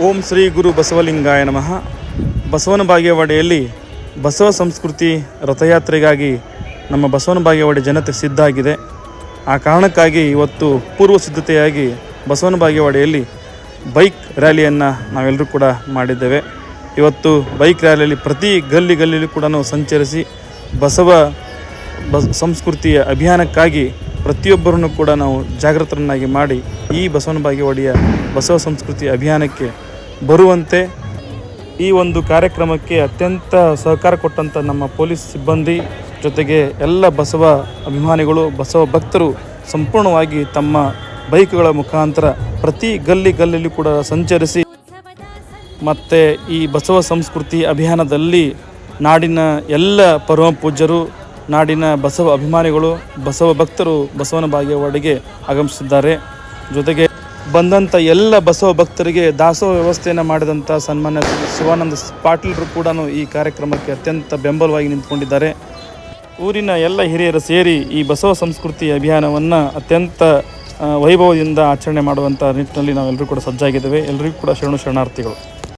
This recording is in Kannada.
ಓಂ ಶ್ರೀ ಗುರು ಬಸವಲಿಂಗಾಯ ನಮಃ. ಬಸವನ ಬಾಗೇವಾಡಿಯಲ್ಲಿ ಬಸವ ಸಂಸ್ಕೃತಿ ರಥಯಾತ್ರೆಗಾಗಿ ನಮ್ಮ ಬಸವನ ಬಾಗೇವಾಡಿ ಜನತೆ ಸಿದ್ಧ ಆಗಿದೆ ಆ ಕಾರಣಕ್ಕಾಗಿ ಇವತ್ತು ಪೂರ್ವ ಸಿದ್ಧತೆಯಾಗಿ ಬಸವನ ಬಾಗೇವಾಡಿಯಲ್ಲಿ ಬೈಕ್ ರ್ಯಾಲಿಯನ್ನು ನಾವೆಲ್ಲರೂ ಕೂಡ ಮಾಡಿದ್ದೇವೆ. ಇವತ್ತು ಬೈಕ್ ರ್ಯಾಲಿಯಲ್ಲಿ ಪ್ರತಿ ಗಲ್ಲಿ ಗಲ್ಲಿಯಲ್ಲೂ ಕೂಡ ಸಂಚರಿಸಿ ಬಸವ ಬಸ್ ಸಂಸ್ಕೃತಿಯ ಅಭಿಯಾನಕ್ಕಾಗಿ ಪ್ರತಿಯೊಬ್ಬರನ್ನು ಕೂಡ ನಾವು ಜಾಗೃತರನ್ನಾಗಿ ಮಾಡಿ ಈ ಬಸವನ ಬಾಗೇವಾಡಿಯ ಬಸವ ಸಂಸ್ಕೃತಿ ಅಭಿಯಾನಕ್ಕೆ ಬರುವಂತೆ ಈ ಒಂದು ಕಾರ್ಯಕ್ರಮಕ್ಕೆ ಅತ್ಯಂತ ಸಹಕಾರ ಕೊಟ್ಟಂಥ ನಮ್ಮ ಪೊಲೀಸ್ ಸಿಬ್ಬಂದಿ ಜೊತೆಗೆ ಎಲ್ಲ ಬಸವ ಅಭಿಮಾನಿಗಳು, ಬಸವ ಭಕ್ತರು ಸಂಪೂರ್ಣವಾಗಿ ತಮ್ಮ ಬೈಕ್ಗಳ ಮುಖಾಂತರ ಪ್ರತಿ ಗಲ್ಲಿ ಗಲ್ಲಲ್ಲಿ ಕೂಡ ಸಂಚರಿಸಿ ಮತ್ತು ಈ ಬಸವ ಸಂಸ್ಕೃತಿ ಅಭಿಯಾನದಲ್ಲಿ ನಾಡಿನ ಎಲ್ಲ ಪರಮ ಪೂಜ್ಯರು ನಾಡಿನ ಬಸವ ಅಭಿಮಾನಿಗಳು, ಬಸವ ಭಕ್ತರು ಬಸವನ ಬಾಗೇವಾಡಿಗೆ ಆಗಮಿಸಿದ್ದಾರೆ ಜೊತೆಗೆ ಬಂದಂಥ ಎಲ್ಲ ಬಸವ ಭಕ್ತರಿಗೆ ದಾಸೋಹ ವ್ಯವಸ್ಥೆಯನ್ನು ಮಾಡಿದಂಥ ಸನ್ಮಾನ್ಯ ಶಿವಾನಂದ ಪಾಟೀಲರು ಕೂಡ ಈ ಕಾರ್ಯಕ್ರಮಕ್ಕೆ ಅತ್ಯಂತ ಬೆಂಬಲವಾಗಿ ನಿಂತ್ಕೊಂಡಿದ್ದಾರೆ. ಊರಿನ ಎಲ್ಲ ಹಿರಿಯರು ಸೇರಿ ಈ ಬಸವ ಸಂಸ್ಕೃತಿ ಅಭಿಯಾನವನ್ನು ಅತ್ಯಂತ ವೈಭವದಿಂದ ಆಚರಣೆ ಮಾಡುವಂಥ ನಿಟ್ಟಿನಲ್ಲಿ ನಾವೆಲ್ಲರೂ ಕೂಡ ಸಜ್ಜಾಗಿದ್ದೇವೆ. ಎಲ್ಲರಿಗೂ ಕೂಡ ಶರಣು ಶರಣಾರ್ಥಿಗಳು.